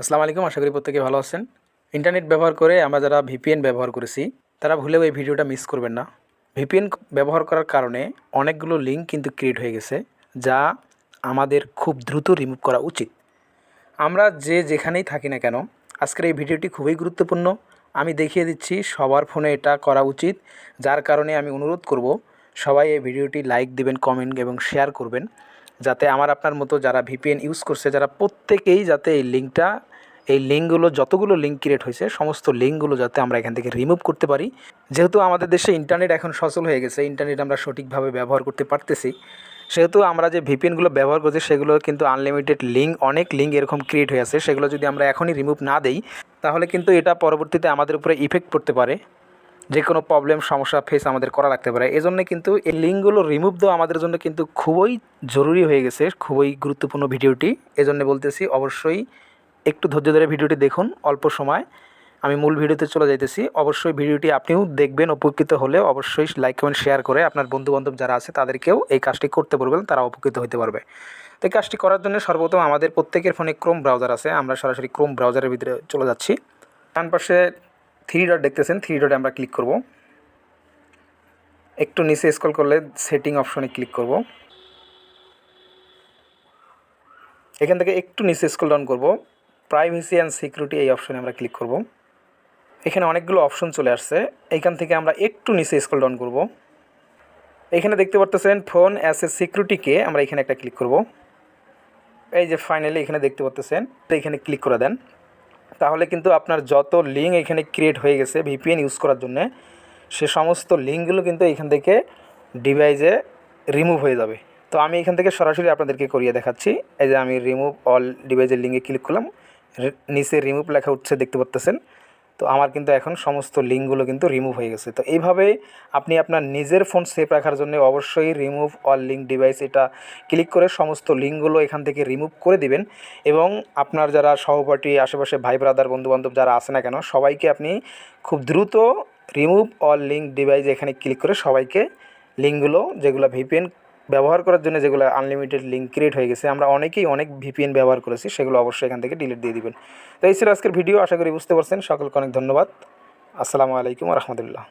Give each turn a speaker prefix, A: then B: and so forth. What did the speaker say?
A: আসসালামু আলাইকুম, আশা করি প্রত্যেকে ভালো আছেন। ইন্টারনেট ব্যবহার করে আমরা যারা ভিপিএন ব্যবহার করেছি, তারা ভুলেও এই ভিডিওটা মিস করবেন না। ভিপিএন ব্যবহার করার কারণে অনেকগুলো লিঙ্ক কিন্তু ক্রিয়েট হয়ে গেছে, যা আমাদের খুব দ্রুত রিমুভ করা উচিত। আমরা যে যেখানেই থাকি না কেন, আজকের এই ভিডিওটি খুবই গুরুত্বপূর্ণ। আমি দেখিয়ে দিচ্ছি, সবার ফোনে এটা করা উচিত, যার কারণে আমি অনুরোধ করব, সবাই এই ভিডিওটি লাইক দিবেন কমেন্ট এবং শেয়ার করবেন, যাতে আমার আপনার মতো যারা ভিপিএন ইউজ করছে, যারা প্রত্যেকেই যাতে এই লিঙ্কটা এই লিঙ্কগুলো, যতগুলো লিঙ্ক ক্রিয়েট হয়েছে, সমস্ত লিঙ্কগুলো যাতে আমরা এখান থেকে রিমুভ করতে পারি। যেহেতু আমাদের দেশে ইন্টারনেট এখন সচল হয়ে গেছে ইন্টারনেট আমরা সঠিকভাবে ব্যবহার করতে পারতেছি। সেহেতু আমরা যে ভিপিএনগুলো ব্যবহার করছি, সেগুলো কিন্তু আনলিমিটেড লিঙ্ক অনেক লিঙ্ক এরকম ক্রিয়েট হয়ে আছে। সেগুলো যদি আমরা এখনই রিমুভ না দেই, তাহলে কিন্তু এটা পরবর্তীতে আমাদের উপরে ইফেক্ট পড়তে পারে। যে কোনো প্রবলেম সমস্যা ফেস আমাদের করা রাখতে পারে। এজন্য কিন্তু এই লিঙ্কগুলো রিমুভ দেওয়া আমাদের জন্য কিন্তু খুবই জরুরি হয়ে গেছে, খুবই গুরুত্বপূর্ণ ভিডিওটি। এজন্য বলতেছি, অবশ্যই একটু ধৈর্য ধরে ভিডিওটি দেখুন, অল্প সময়। আমি মূল ভিডিওতে চলে যাইতেছি। অবশ্যই ভিডিওটি আপনিও দেখবেন, উপকৃত হলে অবশ্যই লাইক কমেন্ট শেয়ার করে আপনার বন্ধুবান্ধব যারা আছে তাদেরকেও এই কাজটি করতে বলবেন তারা উপকৃত হতে পারবে। তো এই কাজটি করার জন্য সর্বপ্রথম আমাদের প্রত্যেকের ফোনে ক্রোম ব্রাউজার আছে। আমরা সরাসরি ক্রোম ব্রাউজারের ভিতরে চলে যাচ্ছি। ডান পাশে থ্রি ডট দেখতেছেন থ্রি ডটে আমরা ক্লিক করব। একটু নিচে স্ক্রল করলে সেটিং অপশনে ক্লিক করব। এখান থেকে একটু নিচে স্ক্রল ডাউন করব। প্রাইভেসি অ্যান্ড সিকিউরিটি এই অপশনে আমরা ক্লিক করব। এখানে অনেকগুলো অপশন চলে আসছে। এইখান থেকে আমরা একটু নিচে স্ক্রল ডাউন করব। এখানে দেখতে পারতেছেন ফোন অ্যাস এ সিকিউরিটিকে আমরা এখানে একটা ক্লিক করব। এই যে ফাইনালি এখানে দেখতে পাচ্তেছেন তো এখানে ক্লিক করে দেন। তাহলে কিন্তু আপনার যত লিঙ্ক এখানে ক্রিয়েট হয়ে গেছে ভিপিএন ইউজ করার জন্য, সে সমস্ত লিঙ্কগুলো কিন্তু এখান থেকে ডিভাইসে রিমুভ হয়ে যাবে। তো আমি এখান থেকে সরাসরি আপনাদেরকে করিয়ে দেখাচ্ছি। এই যে আমি রিমুভ অল ডিভাইসের লিঙ্কে ক্লিক করলাম। নিচে রিমুভ লেখা উঠছে, দেখতে পাচ্তেছেন তো আমার কিন্তু এখন সমস্ত লিঙ্কগুলো কিন্তু রিমুভ হয়ে গেছে। তো এইভাবে আপনি আপনার নিজের ফোন সেভ রাখার জন্য অবশ্যই রিমুভ অল লিঙ্ক ডিভাইস এটা ক্লিক করে সমস্ত লিঙ্কগুলো এখান থেকে রিমুভ করে দিবেন। এবং আপনার যারা সহপাঠী, আশেপাশে ভাই ব্রাদার বন্ধুবান্ধব যারা আছে না কেন, সবাইকে আপনি খুব দ্রুত রিমুভ অল লিঙ্ক ডিভাইস এখানে ক্লিক করে সবাইকে লিঙ্কগুলো যেগুলো ভিপিএন ব্যবহার করার জন্য যেগুলো আনলিমিটেড লিঙ্ক ক্রিয়েট হয়ে গেছে, আমরা অনেকেই অনেক ভিপিএন ব্যবহার করেছি, সেগুলো অবশ্যই এখান থেকে ডিলিট দিয়ে দিবেন। তো এই ছিল আজকের ভিডিও আশা করি বুঝতে পারছেন। সকলকে অনেক ধন্যবাদ। আসসালামু আলাইকুম রহমতুল্লাহ।